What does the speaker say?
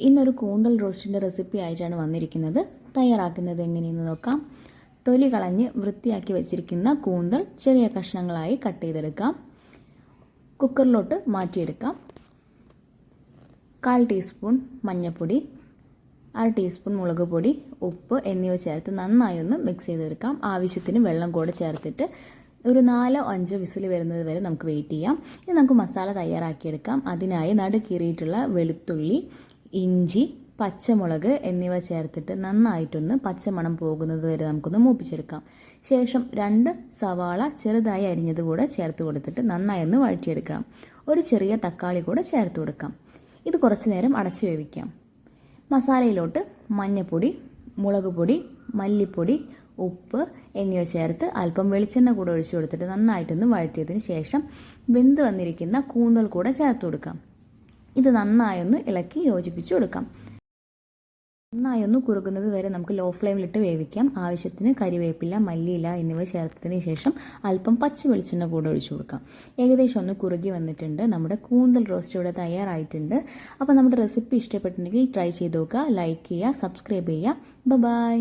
ഇന്നൊരു കൂന്തൽ റോസ്റ്റിന്റെ റെസിപ്പി ആയിട്ടാണ് വന്നിരിക്കുന്നത്. തയ്യാറാക്കുന്നത് എങ്ങനെയെന്ന് നോക്കാം. തൊലി കളഞ്ഞ് വൃത്തിയാക്കി വെച്ചിരിക്കുന്ന കൂന്തൽ ചെറിയ കഷ്ണങ്ങളായി കട്ട് ചെയ്തെടുക്കാം. കുക്കറിലോട്ട് മാറ്റിയെടുക്കാം. കാൽ ടീസ്പൂൺ മഞ്ഞൾപ്പൊടി അര ടീസ്പൂൺ മുളക് പൊടി ഉപ്പ് എന്നിവ ചേർത്ത് നന്നായി ഒന്ന് മിക്സ് ചെയ്തെടുക്കാം. ആവശ്യത്തിന് വെള്ളം കൂടെ ചേർത്തിട്ട് ഒരു നാലോ അഞ്ചോ വിസിൽ വരുന്നത് വരെ നമുക്ക് വെയിറ്റ് ചെയ്യാം. ഇനി നമുക്ക് മസാല തയ്യാറാക്കിയെടുക്കാം. അതിനായി നടുക്കീറിയിട്ടുള്ള വെളുത്തുള്ളി ഇഞ്ചി പച്ചമുളക് എന്നിവ ചേർത്തിട്ട് നന്നായിട്ടൊന്ന് പച്ചമണം പോകുന്നത് വരെ നമുക്കൊന്ന് മൂപ്പിച്ചെടുക്കാം. ശേഷം രണ്ട് സവാള ചെറുതായി അരിഞ്ഞത് കൂടെ ചേർത്ത് കൊടുത്തിട്ട് നന്നായി ഒന്ന് വഴറ്റിയെടുക്കണം. ഒരു ചെറിയ തക്കാളി കൂടെ ചേർത്ത് കൊടുക്കാം. ഇത് കുറച്ച് നേരം അടച്ചു വേവിക്കാം. മസാലയിലോട്ട് മഞ്ഞപ്പൊടി മുളക് പൊടി മല്ലിപ്പൊടി ഉപ്പ് എന്നിവ ചേർത്ത് അല്പം വെളിച്ചെണ്ണ കൂടെ ഒഴിച്ചു കൊടുത്തിട്ട് നന്നായിട്ടൊന്ന് വഴറ്റിയതിന് ശേഷം വെന്ത് വന്നിരിക്കുന്ന കൂന്തൽ കൂടെ ചേർത്ത് കൊടുക്കാം. ഇത് നന്നായൊന്ന് ഇളക്കി യോജിപ്പിച്ച് കൊടുക്കാം. നന്നായി ഒന്ന് കുറുകുന്നത് വരെ നമുക്ക് ലോ ഫ്ലെയിമിലിട്ട് വേവിക്കാം. ആവശ്യത്തിന് കരിവേപ്പില മല്ലിയില എന്നിവ ചേർത്തതിന് ശേഷം അല്പം പച്ച വെളിച്ചെണ്ണ കൂടെ ഒഴിച്ചു കൊടുക്കാം. ഏകദേശം ഒന്ന് കുറുകി വന്നിട്ടുണ്ട്. നമ്മുടെ കൂന്തൽ റോസ്റ്റ് ഇവിടെ തയ്യാറായിട്ടുണ്ട്. അപ്പോൾ നമ്മുടെ റെസിപ്പി ഇഷ്ടപ്പെട്ടിട്ടുണ്ടെങ്കിൽ ട്രൈ ചെയ്ത് നോക്കുക ലൈക്ക് ചെയ്യുക സബ്സ്ക്രൈബ് ചെയ്യുക. ബൈ